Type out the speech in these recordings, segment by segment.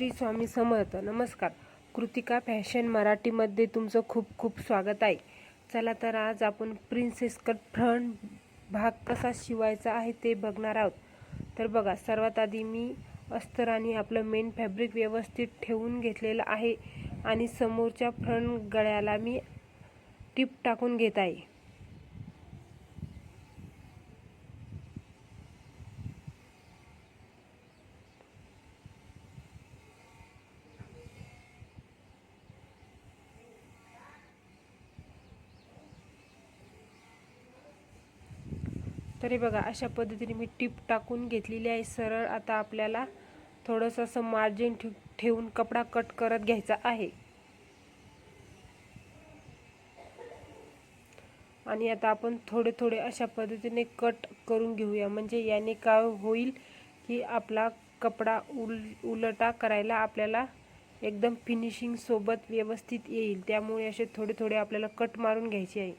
श्री स्वामी समर्थ. नमस्कार. कृतिका फॅशन मराठीमध्ये तुमचं खूप खूप स्वागत आहे. चला तर आज आपण प्रिन्सेस कट फ्रंट भाग कसा शिवायचा आहे ते बघणार आहोत. तर बघा सर्वात आधी मी अस्तर आणि आपलं मेन फॅब्रिक व्यवस्थित ठेवून घेतलेलं आहे आणि समोरच्या फ्रंट गळ्याला मी टिप टाकून घेत आहे. तरी बघा अशा पद्धतीने मी टीप टाकून घेतलेली आहे. सरळ आता आपल्याला थोडंसं असं मार्जिन ठेव ठेवून कपडा कट करत घ्यायचा आहे. आणि आता आपण थोडे थोडे अशा पद्धतीने कट करून घेऊया. म्हणजे याने काय होईल की आपला कपडा उल उलटा करायला आपल्याला एकदम फिनिशिंग सोबत व्यवस्थित येईल. त्यामुळे असे थोडे थोडे आपल्याला कट मारून घ्यायचे आहे.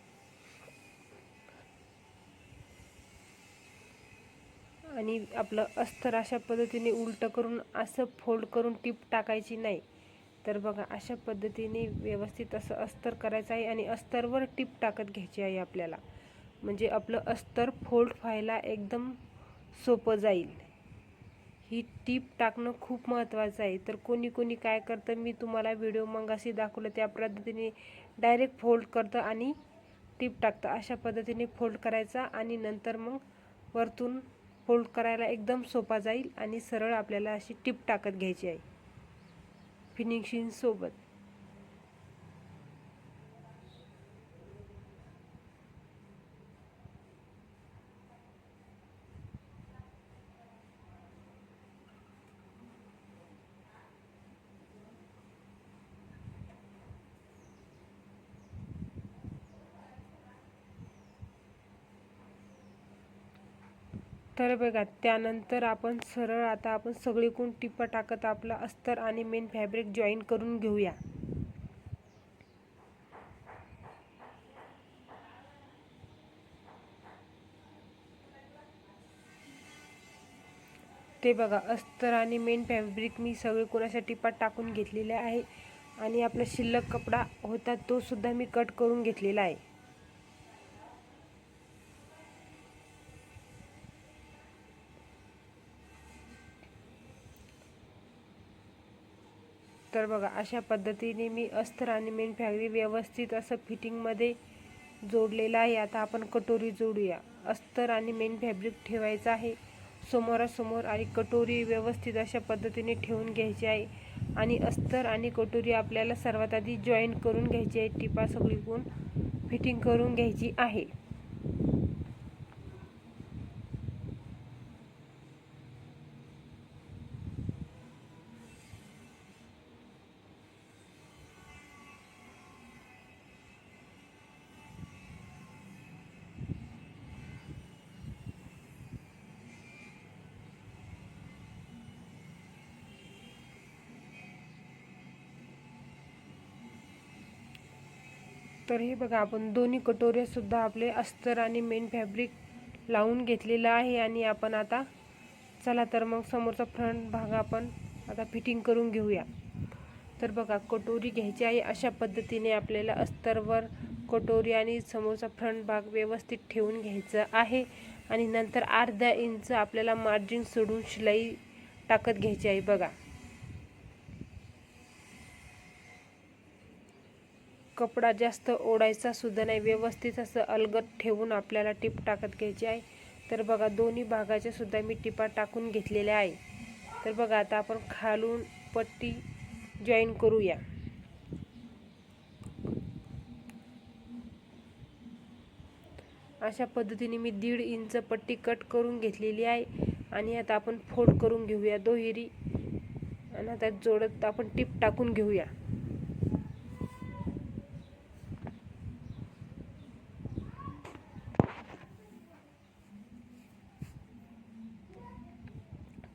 आणि आपलं अस्तर अशा पद्धतीने उलटं करून असं फोल्ड करून टीप टाकायची नाही. तर बघा अशा पद्धतीने व्यवस्थित असं अस्तर करायचं आहे आणि अस्तरवर टीप टाकत घ्यायची आहे आपल्याला. म्हणजे आपलं अस्तर फोल्ड व्हायला एकदम सोपं जाईल. ही टीप टाकणं खूप महत्त्वाचं आहे. तर कोणी कोणी काय करतं मी तुम्हाला व्हिडिओ मगाशी दाखवलं त्या पद्धतीने डायरेक्ट फोल्ड करतं आणि टीप टाकतं. अशा पद्धतीने फोल्ड करायचा आणि नंतर मग वरतून फोल्ड करायला एकदम सोपा जाईल आणि सरळ आपल्याला अशी टिप टाकत घ्यायची आहे. फिनिशिंगसोबत तर बघा त्यानंतर आपण सरळ आता आपण सगळीकडून टिपा टाकत आपलं अस्तर आणि मेन फॅब्रिक जॉईन करून घेऊया. ते बघा अस्तर आणि मेन फॅब्रिक मी सगळे कोणाच्या टिपात टाकून घेतलेले आहे. आणि आपला शिल्लक कपडा होता तो सुद्धा मी कट करून घेतलेला आहे. तर बघा अशा पद्धतीने मी अस्तर आणि मेन फॅब्रिक व्यवस्थित असं फिटिंगमध्ये जोडलेलं आहे. आता आपण कटोरी जोडूया. अस्तर आणि मेन फॅब्रिक ठेवायचं आहे. समोरासमोर आणि कटोरी व्यवस्थित अशा पद्धतीने ठेवून घ्यायची आहे. आणि अस्तर आणि कटोरी आपल्याला सर्वात आधी जॉईन करून घ्यायची आहे. टिपा सगळीकडून फिटिंग करून घ्यायची आहे. तर हे बघा आपण दोन्ही कटोऱ्यासुद्धा आपले अस्तर आणि मेन फॅब्रिक लावून घेतलेलं आहे आणि आपण आता चला तर मग समोरचा फ्रंट भाग आपण आता फिटिंग करून घेऊया. तर बघा कटोरी घ्यायची आहे. अशा पद्धतीने आपल्याला अस्तरवर कटोरी आणि समोरचा फ्रंट भाग व्यवस्थित ठेवून घ्यायचं आहे आणि नंतर अर्धा इंच आपल्याला मार्जिन सोडून शिलाई टाकत घ्यायची आहे बघा. कपडा जास्त ओढायचा सुद्धा नाही. व्यवस्थित असं अलगद ठेवून आपल्याला टिप टाकत घ्यायची आहे. तर बघा दोन्ही भागाच्या सुद्धा मी टिपा टाकून घेतलेल्या आहे. तर बघा आता आपण खालून पट्टी जॉईन करूया. अशा पद्धतीने मी दीड इंच पट्टी कट करून घेतलेली आहे. आणि आता आपण फोल्ड करून घेऊया दोहेरी. आणि आता जोडत आपण टिप टाकून घेऊया.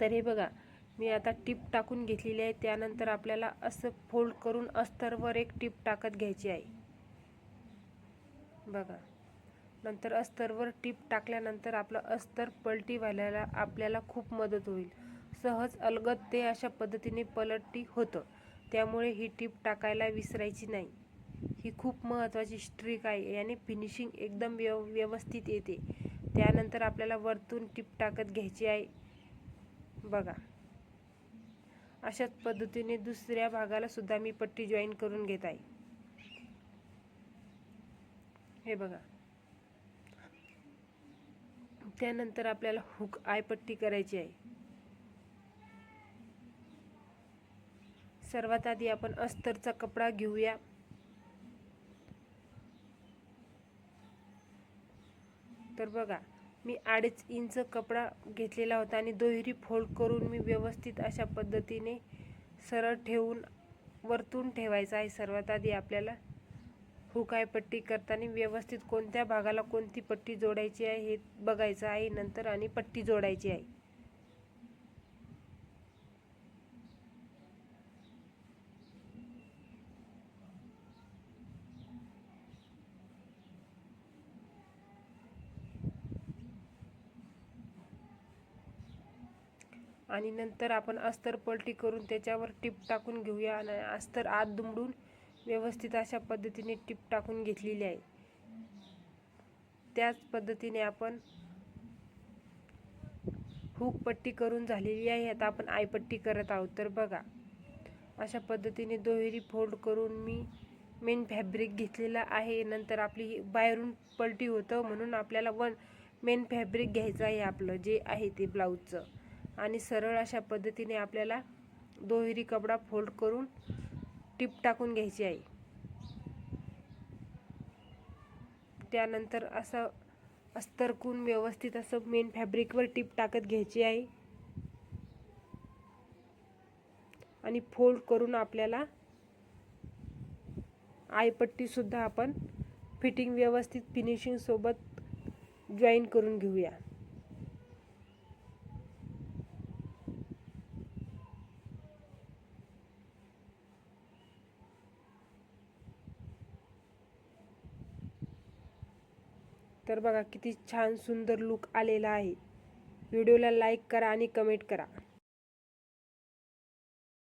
तर हे बघा मी आता टीप टाकून घेतलेली आहे. त्यानंतर आपल्याला असं फोल्ड करून अस्तरवर एक टीप टाकत घ्यायची आहे. बघा नंतर अस्तरवर टीप टाकल्यानंतर आपलं अस्तर पलटी व्हायला आपल्याला खूप मदत होईल. सहज अलगद ते अशा पद्धतीने पलटी होतं. त्यामुळे ही टीप टाकायला विसरायची नाही. ही खूप महत्त्वाची स्ट्रिक आहे याने फिनिशिंग एकदम व्यव व्यवस्थित येते. त्यानंतर आपल्याला वरतून टीप टाकत घ्यायची आहे. बघा. अशाच पद्धतीने दुसऱ्या भागाला सुद्धा मी पट्टी जॉईन करून घेत आहे. हे बघा. त्यानंतर आपल्याला हुक आय पट्टी करायची आहे. सर्वात आधी आपण अस्तरचा कपडा घेऊया. तर बघा. मी अडीच इंच कपडा घेतलेला होता आणि दोहेरी फोल्ड करून मी व्यवस्थित अशा पद्धतीने सरळ ठेवून वरतून ठेवायचा आहे. सर्वात आधी आपल्याला हुकाय पट्टी करताना व्यवस्थित कोणत्या भागाला कोणती पट्टी जोडायची आहे हे बघायचं आहे. नंतर आणि पट्टी जोडायची आहे. आणि नंतर आपण अस्तर पलटी करून त्याच्यावर टीप टाकून घेऊया आणि अस्तर आत दुमडून व्यवस्थित अशा पद्धतीने टीप टाकून घेतलेली आहे. त्याच पद्धतीने आपण हुक पट्टी करून झालेली आहे. आता आपण आयपट्टी करत आहोत. तर बघा अशा पद्धतीने दोहेरी फोल्ड करून मी मेन फॅब्रिक घेतलेला आहे. नंतर आपली बाहेरून पलटी होतं म्हणून आपल्याला वन मेन फॅब्रिक घ्यायचं आहे आपलं जे आहे ते ब्लाऊजचं. आणि सरळ अशा पद्धतीने आपल्याला दोहेरी कपडा फोल्ड करून टिप टाकून घ्यायची आहे. त्यानंतर असं अस्तरकून व्यवस्थित असं मेन फॅब्रिकवर टिप टाकत घ्यायची आहे. आणि फोल्ड करून आपल्याला आयपट्टीसुद्धा आपण फिटिंग व्यवस्थित फिनिशिंगसोबत जॉईन करून घेऊया. तर बघा किती छान सुंदर लुक आलेला आहे. व्हिडिओला लाईक करा आणि कमेंट करा.